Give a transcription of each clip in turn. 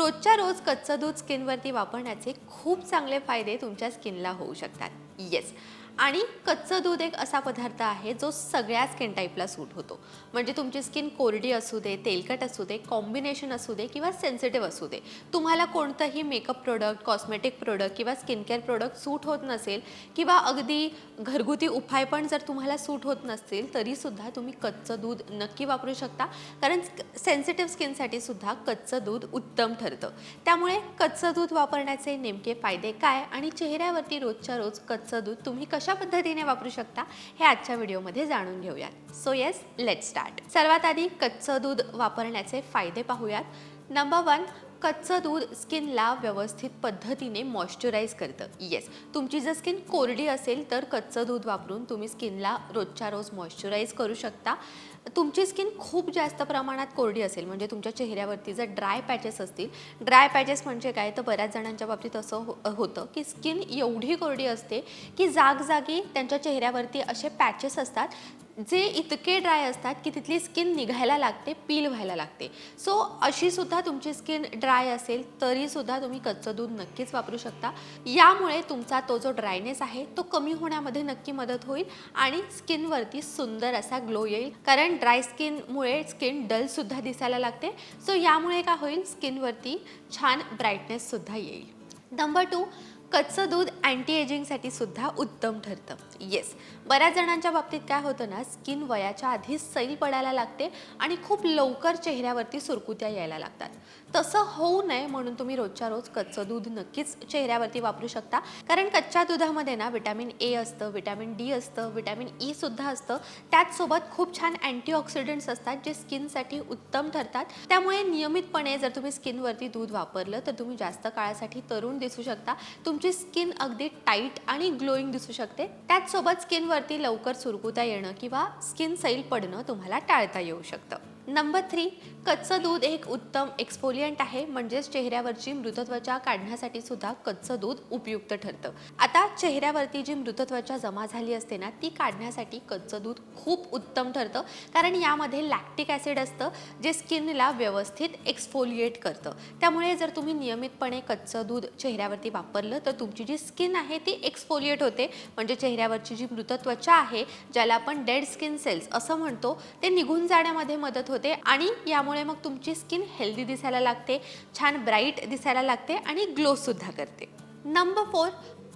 रोजच्या रोज कच्चं दूध स्किनवरती वापरण्याचे खूप चांगले फायदे तुमच्या स्किनला होऊ शकतात. येस आणि कच्चं दूध एक असा पदार्थ आहे जो सगळ्या स्किन टाईपला सूट होतो. म्हणजे तुमची स्किन कोरडी असू दे तेलकट असू दे कॉम्बिनेशन असू दे किंवा सेन्सिटिव्ह असू दे तुम्हाला कोणतंही मेकअप प्रोडक्ट कॉस्मेटिक प्रोडक्ट किंवा स्किन केअर प्रोडक्ट सूट होत नसेल किंवा अगदी घरगुती उपाय पण जर तुम्हाला सूट होत नसतील तरीसुद्धा तुम्ही कच्चं दूध नक्की वापरू शकता. कारण सेन्सिटिव्ह स्किनसाठी सुद्धा कच्चं दूध उत्तम ठरतं. त्यामुळे कच्चं दूध वापरण्याचे नेमके फायदे काय आणि चेहऱ्यावरती रोजच्या रोज कच्चं दूध तुम्ही कशा कशा पद्धतीने वापरू शकता हे आजच्या व्हिडिओमध्ये जाणून घेऊयात. सो येस लेट स्टार्ट सर्वात आधी कच्चं दूध वापरण्याचे फायदे पाहूयात. नंबर वन कच्चं दूध स्किनला व्यवस्थित पद्धतीने मॉइश्चराईज करतं. येस तुमची जर स्किन कोरडी असेल तर कच्चं दूध वापरून तुम्ही स्किनला रोजच्या रोज मॉइश्चराईज करू शकता. तुमची स्किन खूप जास्त प्रमाणात कोरडी असेल. म्हणजे तुमच्या चेहऱ्यावरती जर ड्राय पॅचेस असतील ड्राय पॅचेस म्हणजे काय? तर बऱ्याच जणांच्या बाबतीत असं हो होतं की स्किन एवढी कोरडी असते की जागजागी त्यांच्या चेहऱ्यावरती असे पॅचेस असतात जे इतके ड्राय असतात की तिथली स्किन निघायला लागते पील व्हायला लागते. सो अशी सुद्धा तुमची स्किन ड्राय असेल तरीसुद्धा तुम्ही कच्चं दूध नक्कीच वापरू शकता. यामुळे तुमचा तो जो ड्रायनेस आहे तो कमी होण्यामध्ये नक्की मदत होईल आणि स्किनवरती सुंदर असा ग्लो येईल. कारण ड्राय स्किनमुळे स्किन डलसुद्धा दिसायला लागते. सो यामुळे काय होईल? स्किनवरती छान ब्राईटनेससुद्धा येईल. नंबर टू कच्चं दूध अँटी एजिंगसाठी सुद्धा उत्तम ठरतं. येस बऱ्याच जणांच्या बाबतीत काय होतं ना स्किन वयाच्या आधीच सैल पडायला लागते आणि खूप लवकर चेहऱ्यावरती सुरकुत्या यायला लागतात. तसं होऊ नये म्हणून तुम्ही रोजच्या रोज कच्चं दूध नक्कीच चेहऱ्यावरती वापरू शकता. कारण कच्च्या दुधामध्ये ना विटॅमिन ए असतं विटॅमिन डी असतं विटॅमिन ई e सुद्धा असतं. त्याचसोबत खूप छान अँटीऑक्सिडंट्स असतात जे स्किनसाठी उत्तम ठरतात. त्यामुळे नियमितपणे जर तुम्ही स्किनवरती दूध वापरलं तर तुम्ही जास्त काळासाठी तरुण दिसू शकता. तुम तुमची स्किन अगदी टाईट आणि ग्लोईंग दिसू शकते. त्याचसोबत स्किनवरती लवकर सुरकुता येणं किंवा स्किन सैल पडणं तुम्हाला टाळता येऊ शकतं. नंबर थ्री कच्चं दूध एक उत्तम एक्सफोलियंट आहे. म्हणजेच चेहऱ्यावरची मृतत्वचा काढण्यासाठी सुद्धा कच्चं दूध उपयुक्त ठरतं. आता चेहऱ्यावरती जी मृतत्वचा जमा झाली असते ना ती काढण्यासाठी कच्चं दूध खूप उत्तम ठरतं. कारण यामध्ये लॅक्टिक ॲसिड असतं जे स्किनला व्यवस्थित एक्सफोलिएट करतं. त्यामुळे जर तुम्ही नियमितपणे कच्चं दूध चेहऱ्यावरती वापरलं तर तुमची जी स्किन आहे ती एक्सफोलिएट होते. म्हणजे चेहऱ्यावरची जी मृतत्वचा आहे ज्याला आपण डेड स्किन सेल्स असं म्हणतो ते निघून जाण्यामध्ये मदत होते. आणि यामुळे मग तुमची स्किन हेल्दी दिसायला लागते छान ब्राईट दिसायला लागते आणि ग्लोसुद्धा करते. नंबर फोर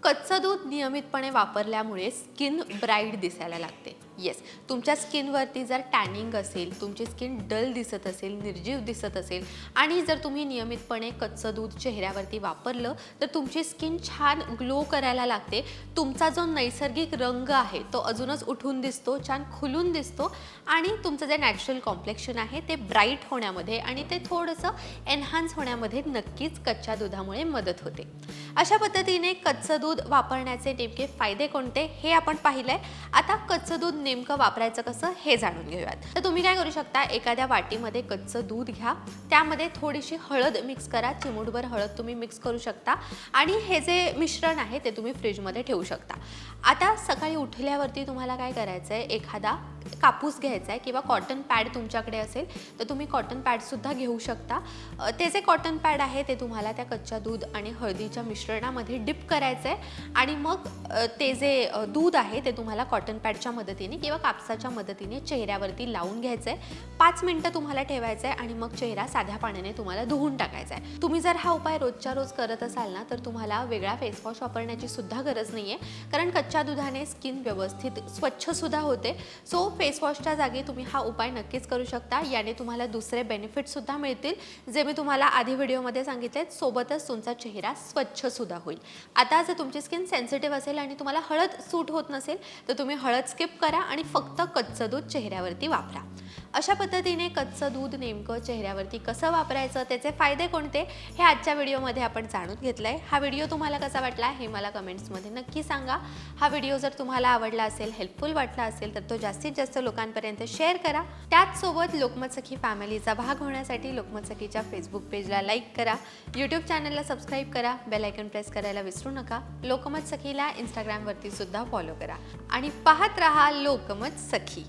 कच्चं दूध नियमितपणे वापरल्यामुळे स्किन ब्राईट दिसायला लागते. येस तुमच्या स्किनवरती जर टॅनिंग असेल तुमची स्किन डल दिसत असेल निर्जीव दिसत असेल आणि जर तुम्ही नियमितपणे कच्चं दूध चेहऱ्यावरती वापरलं तर तुमची स्किन छान ग्लो करायला लागते. तुमचा जो नैसर्गिक रंग आहे तो अजूनच उठून दिसतो छान खुलून दिसतो आणि तुमचं जे नॅचरल कॉम्प्लेक्शन आहे ते ब्राईट होण्यामध्ये आणि ते थोडंसं एनहान्स होण्यामध्ये नक्कीच कच्च्या दुधामुळे मदत होते. अशा पद्धतीने कच्चं दूध वापरण्याचे नेमके फायदे कोणते हे आपण पाहिलंय. आता कच्चं दूध नेमकं वापरायचं कसं हे जाणून घेऊयात. तर तुम्ही काय करू शकता एखाद्या वाटीमध्ये कच्चं दूध घ्या. त्यामध्ये थोडीशी हळद मिक्स करा. चिमूटभर हळद तुम्ही मिक्स करू शकता. आणि हे जे मिश्रण आहे ते तुम्ही फ्रीजमध्ये ठेवू शकता. आता सकाळी उठल्यावरती तुम्हाला काय करायचं आहे एखादा कापूस घ्यायचा आहे किंवा कॉटन पॅड तुमच्याकडे असेल तर तुम्ही कॉटन पॅडसुद्धा घेऊ शकता. ते जे कॉटन पॅड आहे ते तुम्हाला त्या कच्च्या दूध आणि हळदीच्या मिश्रणामध्ये डिप करायचं आहे आणि मग ते जे दूध आहे ते तुम्हाला कॉटन पॅडच्या मदतीने किंवा कापसाच्या मदतीने चेहऱ्यावरती लावून घ्यायचं आहे पाच मिनटं तुम्हाला ठेवायचं आहे आणि मग चेहरा साध्या पाण्याने तुम्हाला धुवून टाकायचा आहे तुम्ही जर हा उपाय रोजच्या रोज करत असाल ना तर तुम्हाला वेगळा फेसवॉश वापरण्याची सुद्धा गरज नाही आहे कारण कच्च्या दुधाने स्किन व्यवस्थित स्वच्छसुद्धा होते. सो फेसवॉशच्या जागी तुम्ही हा उपाय नक्कीच करू शकता. याने तुम्हाला दुसरे बेनिफिटसुद्धा मिळतील. जे मी तुम्हाला आधी व्हिडिओमध्ये सांगितले सोबतच तुमचा चेहरा स्वच्छ सुद्धा होईल. आता जर तुमची स्किन सेन्सिटिव्ह असेल आणि तुम्हाला हळद सूट होत नसेल तर तुम्ही हळद स्किप करा आणि फक्त कच्चं दूध चेहऱ्यावरती वापरा. अशा पद्धतीने कच्चं दूध नेमकं चेहऱ्यावरती कसं वापरायचं त्याचे फायदे कोणते हे आजच्या व्हिडिओमध्ये आपण जाणून घेतलं आहे हा व्हिडिओ तुम्हाला कसा वाटला हे मला कमेंट्समध्ये नक्की सांगा. हा व्हिडिओ जर तुम्हाला आवडला असेल हेल्पफुल वाटला असेल तर तो जास्तीत जास्त लोकांपर्यंत शेअर करा. त्याचसोबत लोकमत सखी फॅमिलीचा भाग होण्यासाठी लोकमत सखीच्या फेसबुक पेजला लाईक करा. यूट्यूब चॅनलला सबस्क्राईब करा. बेलायकन आयकन प्रेस करायला विसरू नका. लोकमत सखीला इंस्टाग्रामवरती सुद्धा फॉलो करा. आणि पाहत रहा लोकमत सखी.